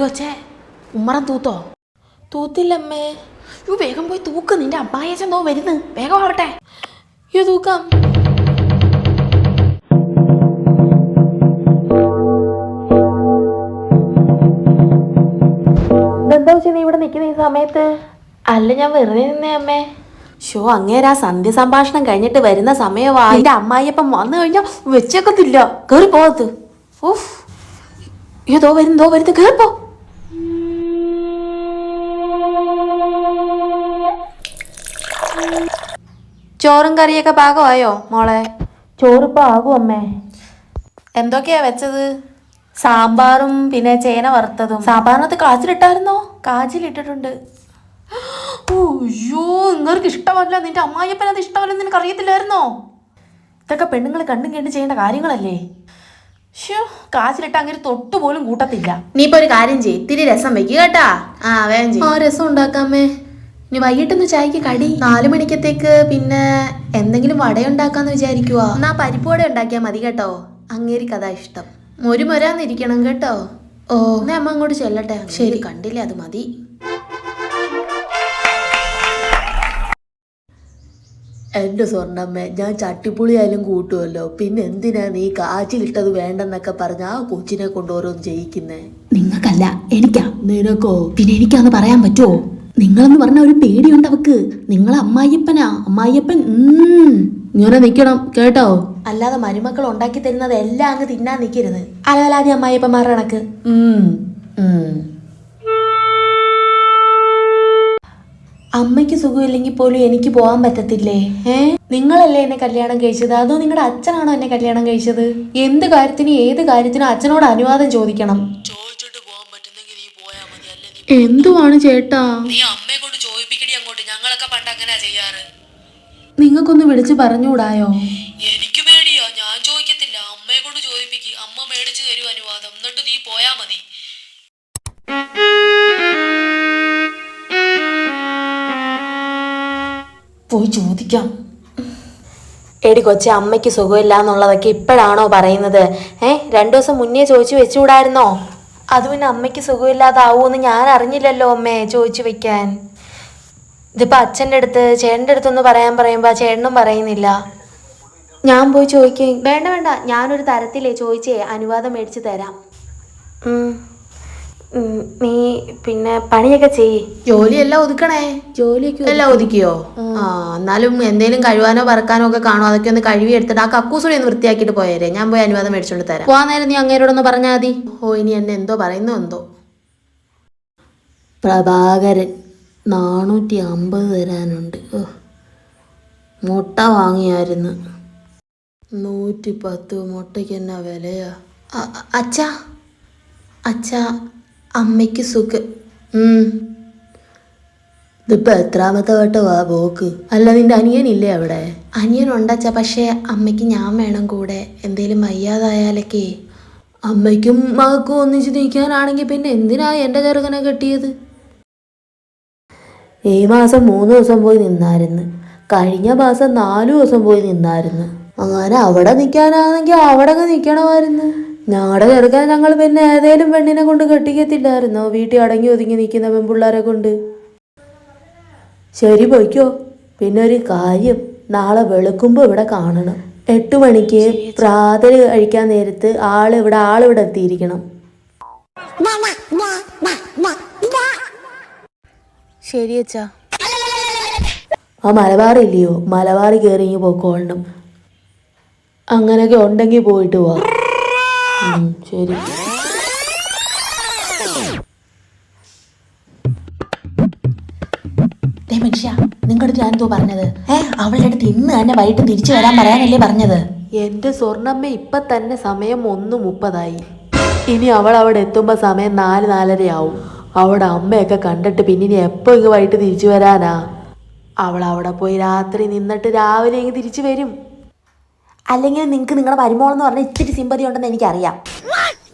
കൊച്ചേ ഉമ്മറം തൂത്തോ? തൂത്തില്ലമ്മേ. യു വേഗം പോയി തൂക്ക്. നിന്റെ അമ്മായച്ചൻ തോ വരുന്നു. വേഗം ആവട്ടെ യു തൂക്കാം. നീ ഇവിടെ നിൽക്കുന്ന ഈ സമയത്ത്? അല്ല ഞാൻ വെറുതെ നിന്നേ അമ്മേ. ഷോ അങ്ങേരാ സന്ധ്യ സംഭാഷണം കഴിഞ്ഞിട്ട് വരുന്ന സമയമാ എന്റെ അമ്മായിയപ്പം വന്നു കഴിഞ്ഞാ വെച്ചേക്കത്തില്ല. കേറി പോകത്ത് ഓഫ് ഇതോ വരുന്നോ വരുന്നു. കേറിപ്പോ ചോറും കറിയൊക്കെ പാകമായോ മോളെ? ചോറിപ്പോ ആകും അമ്മേ. എന്തൊക്കെയാ വെച്ചത്? സാമ്പാറും പിന്നെ ചേന വറുത്തതും. സാമ്പാറിനകത്ത് കാച്ചിലിട്ടായിരുന്നോ? കാച്ചിലിട്ടിട്ടുണ്ട്. അയ്യോ നിങ്ങൾക്ക് ഇഷ്ടമല്ല. നിന്റെ അമ്മായിയപ്പൻ അത് ഇഷ്ടമല്ലെന്ന് നിനക്ക് അറിയത്തില്ലായിരുന്നോ? ഇതൊക്കെ പെണ്ണുങ്ങൾ കണ്ടും കേട്ട് ചെയ്യേണ്ട കാര്യങ്ങളല്ലേ? ഷോ കാച്ചിലിട്ട് അങ്ങനെ തൊട്ടുപോലും കൂട്ടത്തില്ല. നീ ഇപ്പൊ ഒരു കാര്യം ചെയ്യ്. ഇത്തിരി രസം വെക്കുക കേട്ടാ. ആ വേഗം ചെയ്യ്. ആ രസം ഉണ്ടാക്കാമേ ഇനി വൈകിട്ടൊന്ന് ചായക്ക് കടി. നാലു മണിക്കത്തേക്ക് പിന്നെ എന്തെങ്കിലും വടയുണ്ടാക്കാന്ന് വിചാരിക്കുക എന്നാ പരിപ്പ് വട ഉണ്ടാക്കിയാൽ മതി കേട്ടോ. അങ്ങേരി കഥ ഇഷ്ടം. മൊരുമൊരാന്നിരിക്കണം കേട്ടോ. ഓ എന്നാ അമ്മ അങ്ങോട്ട് ചെല്ലട്ടെ. ശരി. കണ്ടില്ലേ അത് മതി. എന്റെ സ്വർണമ്മ ഞാൻ ചട്ടിപ്പുളിയായാലും കൂട്ടുമല്ലോ പിന്നെ എന്തിനാ നീ കാച്ചിലിട്ടത് വേണ്ടെന്നൊക്കെ പറഞ്ഞ ആ കൊച്ചിനെ കൊണ്ട് ഓരോന്ന് ചെയ്യിക്കുന്നേ? നിങ്ങൾക്കല്ല എനിക്കാ. നിനക്കോ? പിന്നെ എനിക്കാന്ന് പറയാൻ പറ്റുമോ നിങ്ങളെന്ന് പറഞ്ഞ ഒരു പേടിയുണ്ട് അവക്ക്. നിങ്ങൾ അമ്മായിയപ്പനാ. അമ്മായിയപ്പൻ. ഇങ്ങനെ നിക്കണം കേട്ടോ? അല്ലാതെ മരുമക്കൾ ഉണ്ടാക്കി തരുന്നത് എല്ലാം അങ്ങ് തിന്നാൻ നിൽക്കരുത് അലവലാതി അമ്മായിയപ്പന്മാരുടെ കണക്ക്. അമ്മയ്ക്ക് സുഖമില്ലെങ്കിൽ പോലും എനിക്ക് പോകാൻ പറ്റത്തില്ലേ? ഏ? നിങ്ങളല്ലേ എന്നെ കല്യാണം കഴിച്ചത്? അതോ നിങ്ങളുടെ അച്ഛനാണോ എന്നെ കല്യാണം കഴിച്ചത്? എന്ത് കാര്യത്തിനും ഏത് കാര്യത്തിനും അച്ഛനോട് അനുവാദം ചോദിക്കണം. എന്തുവാണ് ചേട്ടാ? നിങ്ങൾക്കൊന്ന് വിളിച്ച് പറഞ്ഞുകൂടായോ? എനിക്ക് പേടിയാ. ഞാൻ ചോദിക്കത്തില്ല. അമ്മയെ കൊണ്ട് ചോദിപ്പിക്ക്. അമ്മ മേടിച്ചു തരൂ അനുവാദം. എന്നിട്ട് നീ പോയാ മതി. പോയി ചോദിക്കാം. എടി കൊച്ചെ അമ്മയ്ക്ക് സുഖമില്ല എന്നുള്ളതൊക്കെ ഇപ്പോഴാണോ പറയുന്നത്? ഏ രണ്ടു ദിവസം മുന്നേ ചോദിച്ചു വെച്ചുകൂടായിരുന്നോ? അത് പിന്നെ അമ്മയ്ക്ക് സുഖമില്ലാതാവൂന്ന് ഞാൻ അറിഞ്ഞില്ലല്ലോ അമ്മേ ചോദിച്ചു വെക്കാൻ. ഇതിപ്പോ അച്ഛന്റെ അടുത്ത് ചേട്ടന്റെ അടുത്തൊന്ന് പറയാൻ പറയുമ്പോൾ ചേട്ടനും പറയുന്നില്ല. ഞാൻ പോയി ചോദിക്കും വേണ്ട വേണ്ട ഞാനൊരു തരത്തിലേ ചോദിച്ചേ അനുവാദം മേടിച്ച് തരാം. നീ പിന്നെ പണിയൊക്കെ ചെയ്യ്. ജോലിയെല്ലാം ഒതുക്കണേ? ജോലിയൊക്കെ എല്ലാം ഒതുക്കിയോ? ആ. എന്നാലും എന്തേലും കഴുവാനോ പറക്കാനോ ഒക്കെ കാണോ അതൊക്കെ ഒന്ന് കഴുകി എടുത്തിട്ട് ആ കക്കൂസുടി ഒന്ന് വൃത്തിയാക്കിയിട്ട് പോയേരെ. ഞാൻ പോയി അനുവാദം മേടിച്ചോണ്ട് തരാം. പോവാൻ നേരം നീ അങ്ങേരോടൊന്ന് പറഞ്ഞാൽ മതി. ഓ ഇനി എന്നെ എന്തോ പറയുന്നോ എന്തോ? പ്രഭാകരൻ നാനൂറ്റി അമ്പത് തരാനുണ്ട്. ഓ മുട്ട വാങ്ങിയായിരുന്നു. നൂറ്റി പത്ത് മുട്ടയ്ക്ക് എന്നാ വിലയാ? അച്ഛാ. അച്ഛാ അമ്മയ്ക്ക് സുഖ. ഇതിപ്പോ എത്രാമത്തെ വട്ടമാ പോക്ക്. അല്ല നിന്റെ അനിയനില്ലേ അവിടെ? അനിയൻ ഉണ്ടച്ച പക്ഷേ അമ്മയ്ക്ക് ഞാൻ വേണം കൂടെ. എന്തേലും വയ്യാതായാലൊക്കെ. അമ്മയ്ക്കും മകക്കും ഒന്നിച്ച് നിൽക്കാനാണെങ്കിൽ പിന്നെ എന്തിനാ എന്റെ ചെറുകനെ കെട്ടിയത്? ഈ മാസം മൂന്ന് ദിവസം പോയി നിന്നായിരുന്നു. കഴിഞ്ഞ മാസം നാലു ദിവസം പോയി നിന്നായിരുന്നു. അങ്ങനെ അവിടെ നിൽക്കാനാണെങ്കിൽ അവിടെ അങ്ങ് നിൽക്കണമായിരുന്നു. ഞങ്ങളുടെ ചെറുക്കനെ ഞങ്ങൾ പിന്നെ ഏതേലും പെണ്ണിനെ കൊണ്ട് കെട്ടിക്കത്തില്ലായിരുന്നോ? വീട്ടിൽ അടങ്ങി ഒതുങ്ങി നിൽക്കുന്ന പെൺപിള്ളേരെ കൊണ്ട്. ശരി പോയിക്കോ. പിന്നെ ഒരു കാര്യം. നാളെ വെളുക്കുമ്പോൾ ഇവിടെ കാണണം. എട്ട് മണിക്ക് പ്രാതൽ കഴിക്കാൻ നേരത്ത് ആൾ ഇവിടെ ആളിവിടെ എത്തിയിരിക്കണം. ശരി അച്ഛാ. ആ മലബാറില്ലയോ മലബാറി കയറി ഇങ്ങ് പൊക്കോളണം. അങ്ങനെയൊക്കെ ഉണ്ടെങ്കിൽ പോയിട്ട് പോവാ ശരി. മനുഷ്യ നിങ്ങളുടെ ഞാൻ എന്തോ പറഞ്ഞത്. ഏ അവളുടെ അടുത്ത് ഇന്ന് തന്നെ വൈകിട്ട് തിരിച്ചു വരാൻ പറയാനല്ലേ പറഞ്ഞത്? എന്റെ സ്വർണമ്മ ഇപ്പൊ തന്നെ സമയം ഒന്ന് മുപ്പതായി. ഇനി അവൾ അവിടെ എത്തുമ്പോൾ സമയം നാല് നാലരയാവും. അവിടെ അമ്മയൊക്കെ കണ്ടിട്ട് പിന്നെ ഇനി എപ്പോൾ ഇങ്ങ് വൈകിട്ട് തിരിച്ചു വരാനാ? അവൾ അവിടെ പോയി രാത്രി നിന്നിട്ട് രാവിലെ ഇങ്ങ് തിരിച്ചു വരും. അല്ലെങ്കിൽ നിങ്ങൾക്ക് നിങ്ങളുടെ വരുമോളെന്ന് പറഞ്ഞാൽ ഇത്തിരി സിമ്പതി ഉണ്ടെന്ന് എനിക്കറിയാം.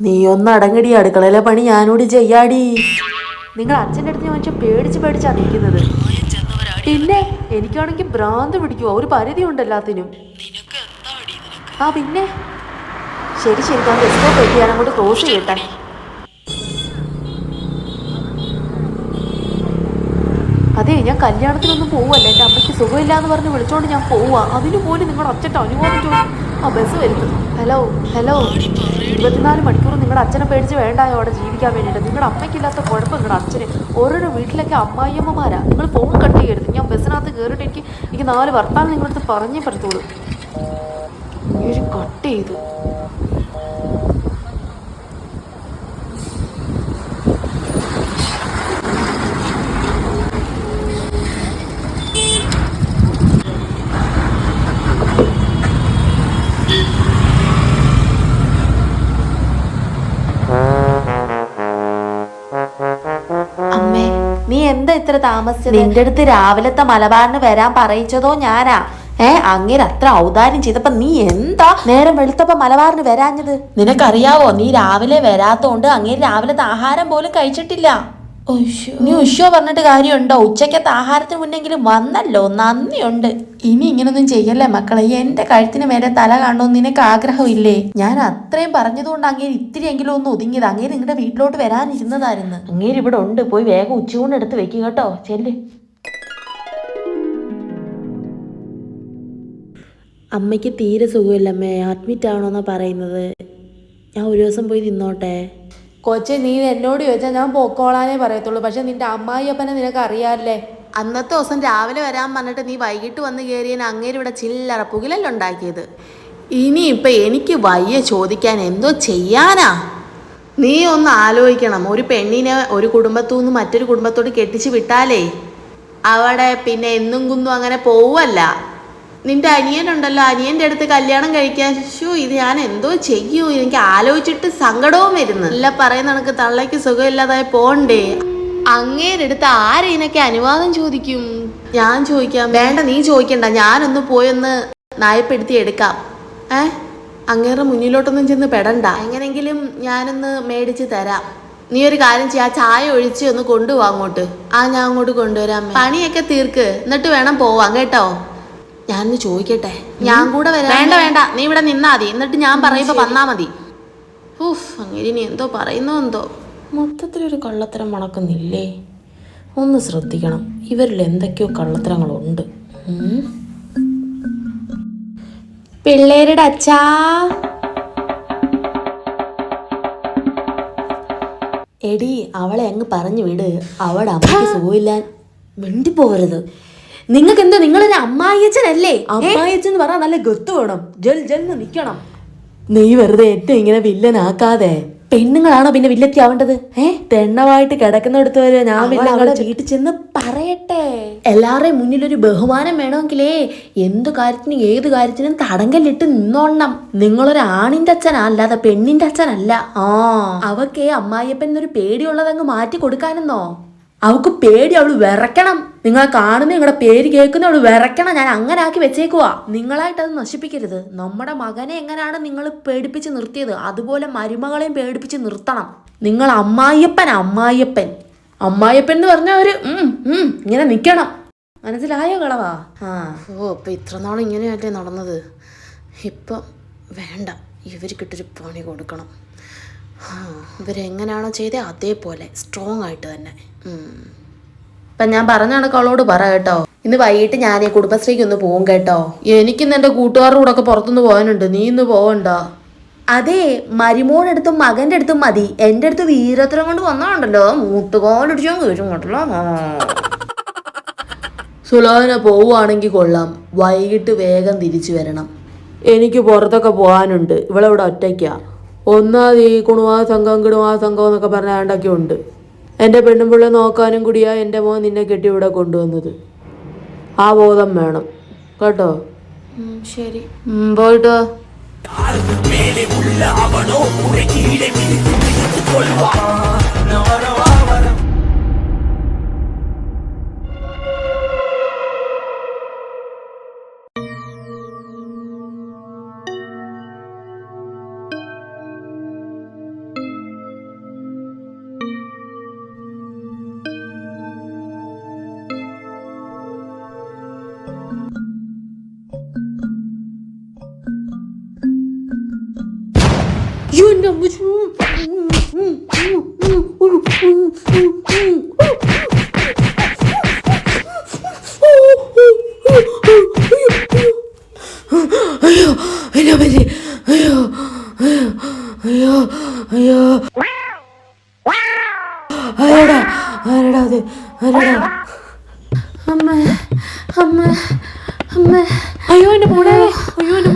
നീ ഒന്ന് അടങ്ങടി അടുക്കളയിലെ പണി ഞാനോട് ചെയ്യാടി. നിങ്ങൾ അച്ഛന്റെ അടുത്ത് ഞാൻ പേടിച്ച് പേടിച്ചാ നിൽക്കുന്നത്. പിന്നെ എനിക്കാണെങ്കിൽ ഭ്രാന്ത് പിടിക്കുക ഒരു പരിധി ഉണ്ട് എല്ലാത്തിനും. ആ പിന്നെ? ശരി ശരി. ഞാൻ എസ്കോപ്പ് എത്തി അങ്ങോട്ട് ക്ലോസ് ചെയ്യട്ടെ. അതെ ഞാൻ കല്യാണത്തിനൊന്നും പോവല്ല എന്റെ അമ്മയ്ക്ക് സുഖമില്ല എന്ന് പറഞ്ഞ് വിളിച്ചോണ്ട് ഞാൻ പോവാ അതിനു പോലും നിങ്ങളുടെ അച്ഛന്റെ അനുഭവം ചോദിച്ചു ആ ബസ് വരുന്നു. Hello hello. ഇരുപത്തിനാല് മണിക്കൂർ നിങ്ങളുടെ അച്ഛനെ പേടിച്ച് വേണ്ടായോ അവിടെ ജീവിക്കാൻ വേണ്ടിയിട്ട്? നിങ്ങളുടെ അമ്മയ്ക്കില്ലാത്ത കുഴപ്പം നിങ്ങളുടെ അച്ഛന്. ഓരോരോ വീട്ടിലൊക്കെ അമ്മായിയമ്മമാരാ. നിങ്ങൾ ഫോൺ കട്ട് ചെയ്യരുത്. ഞാൻ ബസ്സിനകത്ത് കയറിയിട്ട് എനിക്ക് എനിക്ക് നാല് വർത്താനം നിങ്ങളടുത്ത് പറഞ്ഞേ പറ്റത്തുള്ളൂ. ഒരു കട്ട് ചെയ്തു. ഇത്ര താമസിച്ചത്? നിന്റെ അടുത്ത് രാവിലത്തെ മലബാറിന് വരാൻ പറയിച്ചതോ ഞാനാ? ഏ അങ്ങനെ അത്ര ഔദാര്യം ചെയ്തപ്പോ നീ എന്താ നേരം വെളുത്തപ്പോ മലബാറിന് വരാഞ്ഞത്? നിനക്കറിയാവോ നീ രാവിലെ വരാത്തോണ്ട് അങ്ങനെ രാവിലത്തെ ആഹാരം പോലും കഴിച്ചിട്ടില്ല. നീ ഉഷോ പറഞ്ഞിട്ട് കാര്യമുണ്ടോ? ഉച്ചക്കത്തെ ആഹാരത്തിന് മുന്നെങ്കിലും വന്നല്ലോ നന്ദിയുണ്ട്. ഇനി ഇങ്ങനൊന്നും ചെയ്യല്ലേ മക്കളെ? എന്റെ കഴുത്തിന് മേലെ തല കാണണമെന്ന് നിനക്ക് ആഗ്രഹമില്ലേ? ഞാൻ അത്രയും പറഞ്ഞതുകൊണ്ട് അങ്ങേര് ഇത്തിരി എങ്കിലും ഒന്ന് ഒതുങ്ങിയത്. അങ്ങേര് നിങ്ങളുടെ വീട്ടിലോട്ട് വരാനിരുന്നതായിരുന്നു. അങ്ങേര് ഇവിടെ ഉണ്ട്. പോയി വേഗം ഉച്ചകൊണ്ട് എടുത്ത് വെക്കുക കേട്ടോ. ചെല്ല്. അമ്മയ്ക്ക് തീരെ സുഖമില്ലമ്മേ അഡ്മിറ്റ് ആവണമെന്നാ പറയുന്നത്. ഞാൻ ഒരു ദിവസം പോയി നിന്നോട്ടെ. കൊച്ചെ നീ എന്നോട് ചോദിച്ചാൽ ഞാൻ പോക്കോളാനേ പറയത്തുള്ളൂ. പക്ഷെ നിന്റെ അമ്മായിയപ്പനെ നിനക്ക് അറിയാല്ലേ അന്നത്തെ ദിവസം രാവിലെ വരാൻ പറഞ്ഞിട്ട് നീ വൈകിട്ട് വന്ന് കയറിയാൽ അങ്ങേര് ഇവിടെ ചില്ലറ പുകിലല്ലോ ഉണ്ടാക്കിയത്? ഇനിയിപ്പൊ എനിക്ക് വയ്യ ചോദിക്കാൻ എന്തോ ചെയ്യാനാ? നീ ഒന്ന് ആലോചിക്കണം. ഒരു പെണ്ണിനെ ഒരു കുടുംബത്തു നിന്ന് മറ്റൊരു കുടുംബത്തോട് കെട്ടിച്ച് വിട്ടാലേ അവിടെ പിന്നെ എന്നും കുന്നും അങ്ങനെ പോവല്ല. നിന്റെ അനിയനുണ്ടല്ലോ. അനിയന്റെ അടുത്ത് കല്യാണം കഴിക്കാൻ ഷോ ഇത് ഞാൻ എന്തോ ചെയ്യൂ? എനിക്ക് ആലോചിച്ചിട്ട് സങ്കടവും വരുന്നു. അല്ല പറയുന്ന കണക്ക് തള്ളയ്ക്ക് സുഖമില്ലാതായി പോണ്ടേ. അങ്ങേരെടുത്ത് ആരെയൊക്കെ അനുവാദം ചോദിക്കും? ഞാൻ ചോദിക്കാം. വേണ്ട നീ ചോദിക്കണ്ട. ഞാനൊന്ന് പോയൊന്ന് നായപ്പെടുത്തി എടുക്കാം. ഏ? അങ്ങേറെ മുന്നിലോട്ടൊന്നും ചെന്ന് പെടണ്ട. എങ്ങനെങ്കിലും ഞാനൊന്ന് മേടിച്ച് തരാം. നീ ഒരു കാര്യം ചെയ്യാ ചായ ഒഴിച്ച് ഒന്ന് കൊണ്ടുപോവാ അങ്ങോട്ട്. ആ ഞാൻ അങ്ങോട്ട് കൊണ്ടുവരാം പണിയൊക്കെ തീർക്ക്. എന്നിട്ട് വേണം പോവാം കേട്ടോ? ഞാനൊന്ന് ചോദിക്കട്ടെ? ഞാൻ കൂടെ വരാം വേണ്ട വേണ്ട. നീ ഇവിടെ നിന്നാ മതി. എന്നിട്ട് ഞാൻ പറയുമ്പോ വന്നാ മതി. ഊഫ് അങ്ങനെ ഇനി എന്തോ പറയുന്നോ എന്തോ. മൊത്തത്തിലൊരു കള്ളത്തരം മണക്കുന്നില്ലേ? ഒന്ന് ശ്രദ്ധിക്കണം. ഇവരിൽ എന്തൊക്കെയോ കള്ളത്തരങ്ങളുണ്ട്. പിള്ളേരുടെ അച്ഛാ. എടി അവളെ അങ്ങ് പറഞ്ഞു വിട്. അവടെ അമ്മയ്ക്ക് സുഖമില്ലാൻ മിണ്ടി പോകരുത് നിങ്ങൾക്ക് എന്താ നിങ്ങളൊരു അമ്മായിയച്ഛനല്ലേ? അമ്മായിയച്ചൻ എന്ന് പറഞ്ഞാൽ നല്ല ഗത്ത് വേണം. ജൽ ജൽന്ന് നിക്കണം. നീ വെറുതെ ഏറ്റവും ഇങ്ങനെ വില്ലനാക്കാതെ. പെണ്ണുങ്ങളാണോ പിന്നെ വില്ലത്തി ആവേണ്ടത് ഏ? തെണ്ണവായിട്ട് കിടക്കുന്നിടത്ത് വരെ ഞാൻ വീട്ടിൽ ചെന്ന് പറയട്ടെ. എല്ലാവരുടെയും മുന്നിൽ ഒരു ബഹുമാനം വേണമെങ്കിലേ എന്ത് കാര്യത്തിനും ഏത് കാര്യത്തിനും തടങ്കലിട്ട് നിന്നോണം. നിങ്ങളൊരു ആണിന്റെ അച്ഛനാ അല്ലാതെ പെണ്ണിന്റെ അച്ഛനല്ല. ആ. അവക്കേ അമ്മായിയപ്പൻ എന്നൊരു പേടിയുള്ളതങ്ങ് മാറ്റി കൊടുക്കാനെന്നോ? അവക്ക് പേടി അവൾ വിറയ്ക്കണം. നിങ്ങളെ കാണുന്ന നിങ്ങളുടെ പേര് കേൾക്കുന്ന അവൾ വിറയ്ക്കണം. ഞാൻ അങ്ങനെ ആക്കി വെച്ചേക്കുവാ. നിങ്ങളായിട്ട് അത് നശിപ്പിക്കരുത്. നമ്മുടെ മകനെ എങ്ങനെയാണ് നിങ്ങൾ പേടിപ്പിച്ച് നിർത്തിയത്? അതുപോലെ മരുമകളെയും പേടിപ്പിച്ച് നിർത്തണം. നിങ്ങൾ അമ്മായിയപ്പൻ അമ്മായിയപ്പൻ. അമ്മായിയപ്പൻ എന്ന് പറഞ്ഞ ഒരു ഇങ്ങനെ നിക്കണം. മനസ്സിലായോ കളവാ? ആ. ഓ ഇപ്പം ഇത്ര നാളും ഇങ്ങനെയല്ലേ നടന്നത്? ഇപ്പം വേണ്ട. ഇവർക്കിട്ടൊരു പണി കൊടുക്കണം. ഇവരെങ്ങനെയാണോ ചെയ്തത് അതേപോലെ സ്ട്രോങ് ആയിട്ട് തന്നെ. ഇപ്പം ഞാൻ പറഞ്ഞ കണക്ക് അവളോട് പറ കേട്ടോ. ഇന്ന് വൈകിട്ട് ഞാൻ ഈ കുടുംബശ്രീക്ക് ഒന്ന് പോകും കേട്ടോ. എനിക്കിന്ന് എന്റെ കൂട്ടുകാരുടെ കൂടെ ഒക്കെ പുറത്തുനിന്ന് പോകാനുണ്ട്. നീ ഇന്ന് പോകണ്ട അതെ മരുമോടെ അടുത്തും മകന്റെ അടുത്തും മതി. എന്റെ അടുത്ത് വീരത്രം കൊണ്ട് വന്നാണ്ടല്ലോ. മൂട്ടുകോലടിച്ചോ കയറ്റും കേട്ടല്ലോ. സുലോന പോവുകയാണെങ്കിൽ കൊള്ളാം. വൈകിട്ട് വേഗം തിരിച്ചു വരണം. എനിക്ക് പുറത്തൊക്കെ പോകാനുണ്ട്. ഇവിടെ ഇവിടെ ഒറ്റയ്ക്കാ. ഒന്നാമത് ഈ കുണുവാ സംഘം കിണുവാ സംഘം എന്നൊക്കെ പറഞ്ഞാണ്ടൊക്കെ ഉണ്ട്. എന്റെ പെണ്ണുമ്പിള്ള നോക്കാനും കൂടിയാ എന്റെ മോൻ നിന്നെ കെട്ടി ഇവിടെ കൊണ്ടുവന്നത്. ആ ബോധം വേണം. കേട്ടോ? ശരി. പോയിട്ടോ. ഉള്ള അവനോ അയ്യോ അയ്യോ പറ്റി അയ്യോ അയ്യോ അയ്യോ ആരടാ ആരടാ അത് ആരടാ അമ്മ അമ്മ അമ്മ അയ്യോ എന്റെ മോളെ അയ്യോ എന്റെ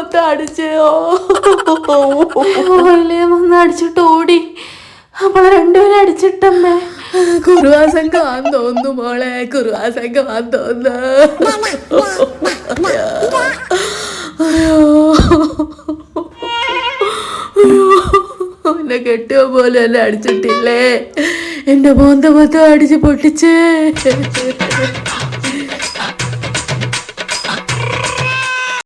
അടിച്ച്. ഓലേ വന്ന് അടിച്ചിട്ട് ഓടി. അവളെ രണ്ടുപേരും അടിച്ചിട്ടമ്മേ. കുറുവാസംഘം തോന്നുന്നു മോളെ കുറുവാസംഘം തോന്നുന്നു. അയ്യോ അയ്യോ. എന്നെ കെട്ടിയ പോലെ എന്നെ അടിച്ചിട്ടില്ലേ? എന്റെ മോന്ത മൊത്തം അടിച്ച് പൊട്ടിച്ചേ.